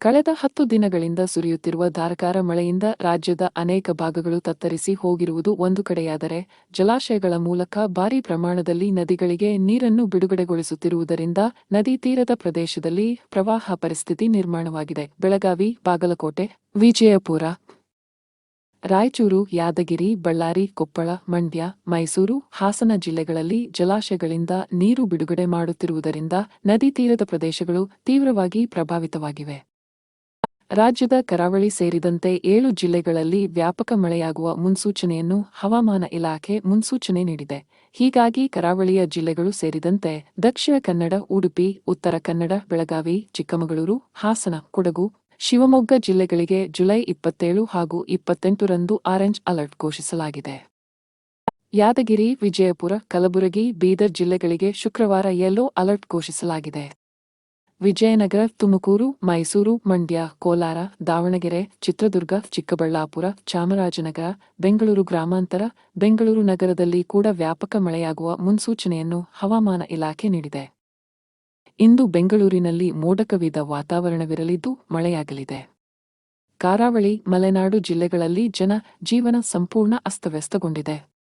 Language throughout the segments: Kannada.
ಕಳೆದ ಹತ್ತು ದಿನಗಳಿಂದ ಸುರಿಯುತ್ತಿರುವ ಧಾರಾಕಾರ ಮಳೆಯಿಂದ ರಾಜ್ಯದ ಅನೇಕ ಭಾಗಗಳು ತತ್ತರಿಸಿ ಹೋಗಿರುವುದು ಒಂದು ಕಡೆಯಾದರೆ, ಜಲಾಶಯಗಳ ಮೂಲಕ ಭಾರೀ ಪ್ರಮಾಣದಲ್ಲಿ ನದಿಗಳಿಗೆ ನೀರನ್ನು ಬಿಡುಗಡೆಗೊಳಿಸುತ್ತಿರುವುದರಿಂದ ನದಿ ತೀರದ ಪ್ರದೇಶದಲ್ಲಿ ಪ್ರವಾಹ ಪರಿಸ್ಥಿತಿ ನಿರ್ಮಾಣವಾಗಿದೆ. ಬೆಳಗಾವಿ, ಬಾಗಲಕೋಟೆ, ವಿಜಯಪುರ, ರಾಯಚೂರು, ಯಾದಗಿರಿ, ಬಳ್ಳಾರಿ, ಕೊಪ್ಪಳ, ಮಂಡ್ಯ, ಮೈಸೂರು, ಹಾಸನ ಜಿಲ್ಲೆಗಳಲ್ಲಿ ಜಲಾಶಯಗಳಿಂದ ನೀರು ಬಿಡುಗಡೆ ಮಾಡುತ್ತಿರುವುದರಿಂದ ನದಿ ತೀರದ ಪ್ರದೇಶಗಳು ತೀವ್ರವಾಗಿ ಪ್ರಭಾವಿತವಾಗಿವೆ. ರಾಜ್ಯದ ಕರಾವಳಿ ಸೇರಿದಂತೆ ಏಳು ಜಿಲ್ಲೆಗಳಲ್ಲಿ ವ್ಯಾಪಕ ಮಳೆಯಾಗುವ ಮುನ್ಸೂಚನೆಯನ್ನು ಹವಾಮಾನ ಇಲಾಖೆ ಮುನ್ಸೂಚನೆ ನೀಡಿದೆ. ಹೀಗಾಗಿ ಕರಾವಳಿಯ ಜಿಲ್ಲೆಗಳು ಸೇರಿದಂತೆ ದಕ್ಷಿಣ ಕನ್ನಡ, ಉಡುಪಿ, ಉತ್ತರ ಕನ್ನಡ, ಬೆಳಗಾವಿ, ಚಿಕ್ಕಮಗಳೂರು, ಹಾಸನ, ಕೊಡಗು, ಶಿವಮೊಗ್ಗ ಜಿಲ್ಲೆಗಳಿಗೆ ಜುಲೈ ಇಪ್ಪತ್ತೇಳು ಹಾಗೂ ಇಪ್ಪತ್ತೆಂಟರಂದು ಆರೆಂಜ್ ಅಲರ್ಟ್ ಘೋಷಿಸಲಾಗಿದೆ. ಯಾದಗಿರಿ, ವಿಜಯಪುರ, ಕಲಬುರಗಿ, ಬೀದರ್ ಜಿಲ್ಲೆಗಳಿಗೆ ಶುಕ್ರವಾರ ಯೆಲ್ಲೋ ಅಲರ್ಟ್ ಘೋಷಿಸಲಾಗಿದೆ. ವಿಜಯನಗರ, ತುಮಕೂರು, ಮೈಸೂರು, ಮಂಡ್ಯ, ಕೋಲಾರ, ದಾವಣಗೆರೆ, ಚಿತ್ರದುರ್ಗ, ಚಿಕ್ಕಬಳ್ಳಾಪುರ, ಚಾಮರಾಜನಗರ, ಬೆಂಗಳೂರು ಗ್ರಾಮಾಂತರ, ಬೆಂಗಳೂರು ನಗರದಲ್ಲಿ ಕೂಡ ವ್ಯಾಪಕ ಮಳೆಯಾಗುವ ಮುನ್ಸೂಚನೆಯನ್ನು ಹವಾಮಾನ ಇಲಾಖೆ ನೀಡಿದೆ. ಇಂದು ಬೆಂಗಳೂರಿನಲ್ಲಿ ಮೋಡಕವಿದ ವಾತಾವರಣವಿರಲಿದ್ದು ಮಳೆಯಾಗಲಿದೆ. ಕರಾವಳಿ, ಮಲೆನಾಡು ಜಿಲ್ಲೆಗಳಲ್ಲಿ ಜನ ಜೀವನ ಸಂಪೂರ್ಣ ಅಸ್ತವ್ಯಸ್ತಗೊಂಡಿದೆ.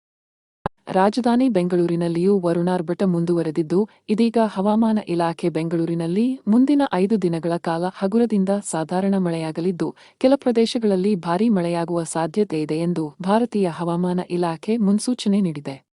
ರಾಜಧಾನಿ ಬೆಂಗಳೂರಿನಲ್ಲಿಯೂ ವರುಣಾರ್ಭಟ ಮುಂದುವರೆದಿದ್ದು, ಇದೀಗ ಹವಾಮಾನ ಇಲಾಖೆ ಬೆಂಗಳೂರಿನಲ್ಲಿ ಮುಂದಿನ ಐದು ದಿನಗಳ ಕಾಲ ಹಗುರದಿಂದ ಸಾಧಾರಣ ಮಳೆಯಾಗಲಿದ್ದು, ಕೆಲ ಪ್ರದೇಶಗಳಲ್ಲಿ ಭಾರೀ ಮಳೆಯಾಗುವ ಸಾಧ್ಯತೆ ಇದೆ ಎಂದು ಭಾರತೀಯ ಹವಾಮಾನ ಇಲಾಖೆ ಮುನ್ಸೂಚನೆ ನೀಡಿದೆ.